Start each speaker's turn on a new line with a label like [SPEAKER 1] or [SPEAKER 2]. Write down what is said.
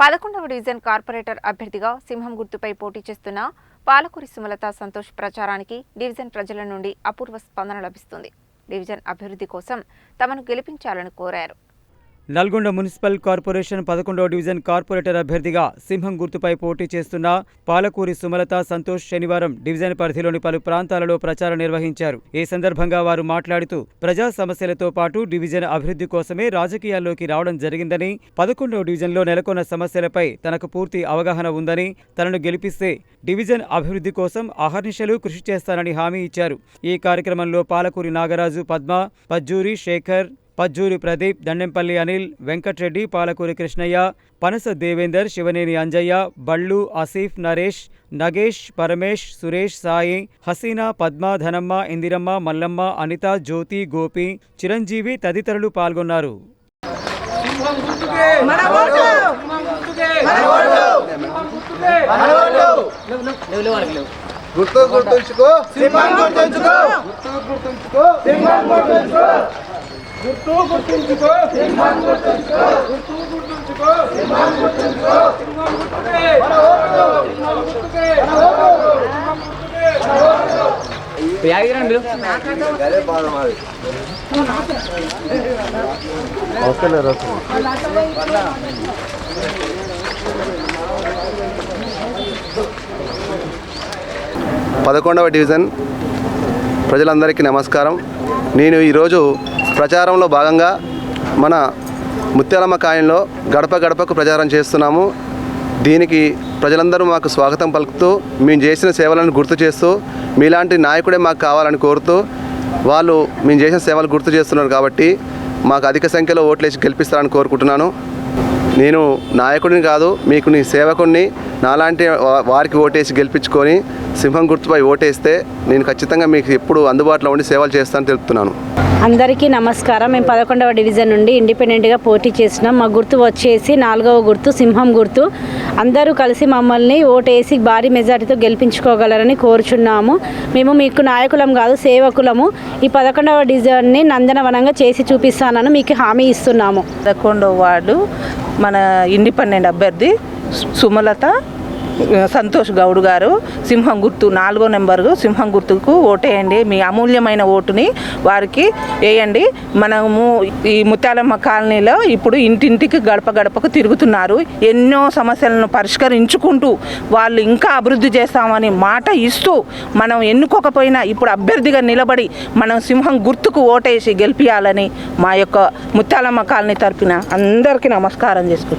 [SPEAKER 1] పదకొండవ division corporator అభ్యర్థిగా సింహం గుర్తుపై పోటీ చేస్తున్న పాలకూరి సుమలత సంతోష్ ప్రచారానికి డివిజన్ ప్రజల నుండి అపూర్వ స్పందన లభిస్తుంది. డివిజన్ అభివృద్ధి కోసం తమను గెలిపించాలని కోరారు.
[SPEAKER 2] నల్గొండ మున్సిపల్ కార్పొరేషన్ పదకొండవ డివిజన్ కార్పొరేటర్ అభ్యర్థిగా సింహం గుర్తుపై పోటీ చేస్తున్న పాలకూరి సుమలత సంతోష్ శనివారం డివిజన్ పరిధిలోని పలు ప్రాంతాలలో ప్రచారం నిర్వహించారు. ఈ సందర్భంగా వారు మాట్లాడుతూ ప్రజా సమస్యలతో పాటు డివిజన్ అభివృద్ధి కోసమే రాజకీయాల్లోకి రావడం జరిగిందని పదకొండవ డివిజన్లో నెలకొన్న సమస్యలపై తనకు పూర్తి అవగాహన ఉందని తనను గెలిపిస్తే డివిజన్ అభివృద్ధి కోసం అహర్నిశలు కృషి చేస్తానని హామీ ఇచ్చారు. ఈ కార్యక్రమంలో పాలకూరి నాగరాజు పద్మ పజ్జూరి శేఖర్ పజ్జూరి ప్రదీప్ దండెంపల్లి అనిల్ వెంకట్రెడ్డి పాలకూరి కృష్ణయ్య పనస దేవేందర్ శివనేని అంజయ్య బళ్ళు ఆసిఫ్ నరేష్ నగేష్ పరమేష్ సురేష్ సాయి హసీనా పద్మ ధనమ్మ ఇందిరమ్మ మల్లమ్మ అనిత జ్యోతి గోపి చిరంజీవి తదితరులు పాల్గొన్నారు.
[SPEAKER 3] గుర్తు గుర్తుంచుకో. సింహం గుర్తుంచుకో. గుర్తు గుర్తుంచుకో. సింహం గుర్తుంచుకో. గుర్తు గుర్తుంచుకో. సింహం గుర్తుంచుకో గుర్తు గుర్తుంచుకో సింహం గుర్తుంచుకో సింహం గుర్తుకే మన ఓటు సింహం గుర్తుకే మన ఓటు సింహం గుర్తుకే మన ఓటు పదకొండవ డివిజన్ ప్రజలందరికీ నమస్కారం. నేను ఈరోజు ప్రచారంలో భాగంగా మన ముత్యాలమ్మ కాయంలో గడప గడపకు ప్రచారం చేస్తున్నాము. దీనికి ప్రజలందరూ మాకు స్వాగతం పలుకుతూ మేము చేసిన సేవలను గుర్తు చేస్తూ మీలాంటి నాయకుడే మాకు కావాలని కోరుతూ వాళ్ళు మేము చేసిన సేవలు గుర్తు చేస్తున్నారు కాబట్టి మాకు అధిక సంఖ్యలో ఓట్లేసి గెలిపిస్తారని కోరుకుంటున్నాను. నేను నాయకుడిని కాదు మీకు నీ సేవకుడిని నాలాంటి వారికి ఓటేసి గెలిపించుకొని సింహం గుర్తుపై ఓటేస్తే నేను ఖచ్చితంగా మీకు ఎప్పుడు అందుబాటులో ఉండి సేవలు చేస్తానని తెలుపుతున్నాను.
[SPEAKER 4] అందరికీ నమస్కారం. మేము పదకొండవ డివిజన్ నుండి ఇండిపెండెంట్గా పోటీ చేసినాం మా గుర్తు వచ్చేసి నాలుగవ గుర్తు సింహం గుర్తు. అందరూ కలిసి మమ్మల్ని ఓటేసి భారీ మెజార్టీతో గెలిపించుకోగలరని కోరుచున్నాము. మేము మీకు నాయకులం కాదు సేవకులము. ఈ పదకొండవ డివిజన్ని నందనవనంగా చేసి చూపిస్తానని మీకు హామీ ఇస్తున్నాము.
[SPEAKER 5] పదకొండవ వార్డు మన ఇండిపెండెంట్ అభ్యర్థి సుమలత సంతోష్ గౌడ్ గారు సింహం గుర్తు నాలుగో నెంబరు సింహం గుర్తుకు ఓటేయండి. మీ అమూల్యమైన ఓటుని వారికి వేయండి. మనము ఈ ముత్యాలమ్మ కాలనీలో ఇప్పుడు ఇంటింటికి గడప గడపకు తిరుగుతున్నారు. ఎన్నో సమస్యలను పరిష్కరించుకుంటూ వాళ్ళు ఇంకా అభివృద్ధి చేస్తామని మాట ఇస్తూ మనం ఎన్నుకోకపోయినా ఇప్పుడు అభ్యర్థిగా నిలబడి మనం సింహం గుర్తుకు ఓటేసి గెలిపించాలని మా యొక్క ముత్యాలమ్మ కాలనీ తరపున అందరికీ నమస్కారం చేసుకుంటున్నాం.